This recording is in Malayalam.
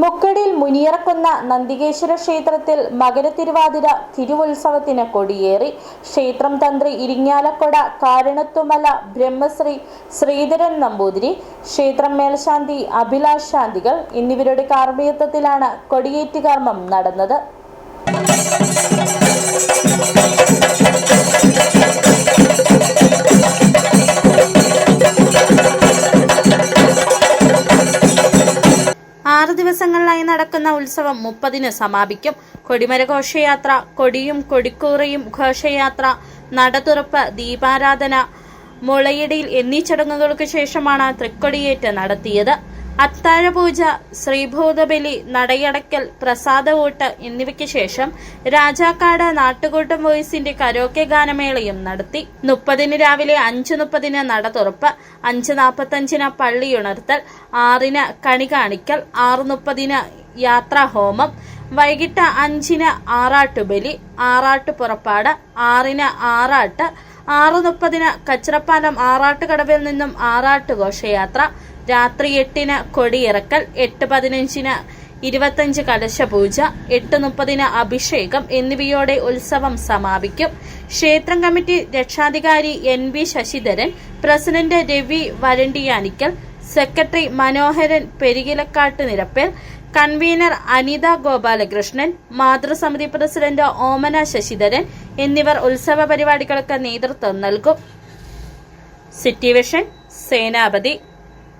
മുക്കടിയിൽ മുനിയറക്കുന്ന നന്ദികേശ്വര ക്ഷേത്രത്തിൽ മകരത്തിരുവാതിര തിരുവുത്സവത്തിന് കൊടിയേറി. ക്ഷേത്രം തന്ത്രി ഇരിങ്ങാലക്കൊട കാരണത്തുമല ബ്രഹ്മശ്രീ ശ്രീധരൻ നമ്പൂതിരി ക്ഷേത്രം മേൽശാന്തി അഭിലാഷ് ശാന്തികൾ എന്നിവരുടെ കാർമ്മികത്വത്തിലാണ് കൊടിയേറ്റ് കർമ്മം നടന്നത്. ദിവസങ്ങളിലായി നടക്കുന്ന ഉത്സവം മുപ്പതിന് സമാപിക്കും. കൊടിമരഘോഷയാത്ര കൊടിയും കൊടിക്കൂറയും ഘോഷയാത്ര നടതുറപ്പ് ദീപാരാധന മുളയിടയിൽ എന്നീ ചടങ്ങുകൾക്ക് ശേഷമാണ് തൃക്കൊടിയേറ്റ് നടത്തിയത്. അത്താഴപൂജ ശ്രീഭൂതബലി നടയടക്കൽ പ്രസാദവൂട്ട് എന്നിവയ്ക്ക് ശേഷം രാജാക്കാട് നാട്ടുകൂട്ടം വോയിസിന്റെ കരോക്കെ ഗാനമേളയും നടത്തി. മുപ്പതിന് രാവിലെ അഞ്ച് മുപ്പതിന് നട തുറപ്പ് അഞ്ച് നാൽപ്പത്തഞ്ചിന് പള്ളിയുണർത്തൽ ആറിന് കണി കാണിക്കൽ ആറ് മുപ്പതിന് യാത്രാഹോമം വൈകിട്ട് അഞ്ചിന് ആറാട്ടുബലി ആറാട്ട് പുറപ്പാട് ആറിന് ആറാട്ട് ആറ് മുപ്പതിന് കച്ചിറപ്പാലം ആറാട്ടുകടവിൽ നിന്നും ആറാട്ട് ഘോഷയാത്ര രാത്രി എട്ടിന് കൊടിയിറക്കൽ എട്ട് പതിനഞ്ചിന് ഇരുപത്തഞ്ച് കലശപൂജ എട്ട് മുപ്പതിന് അഭിഷേകം എന്നിവയോടെ ഉത്സവം സമാപിക്കും. ക്ഷേത്രം കമ്മിറ്റി രക്ഷാധികാരി N V Sasidharan president Ravi Varandiyanikkal secretary Manoharan Perikilakkattu Nirappel convener Anitha Gopalakrishnan മാതൃസമിതി president Omana Sasidharan എന്നിവർ ഉത്സവ പരിപാടികൾക്ക് നേതൃത്വം നൽകും. സിറ്റി വിഷൻ സേനാപതി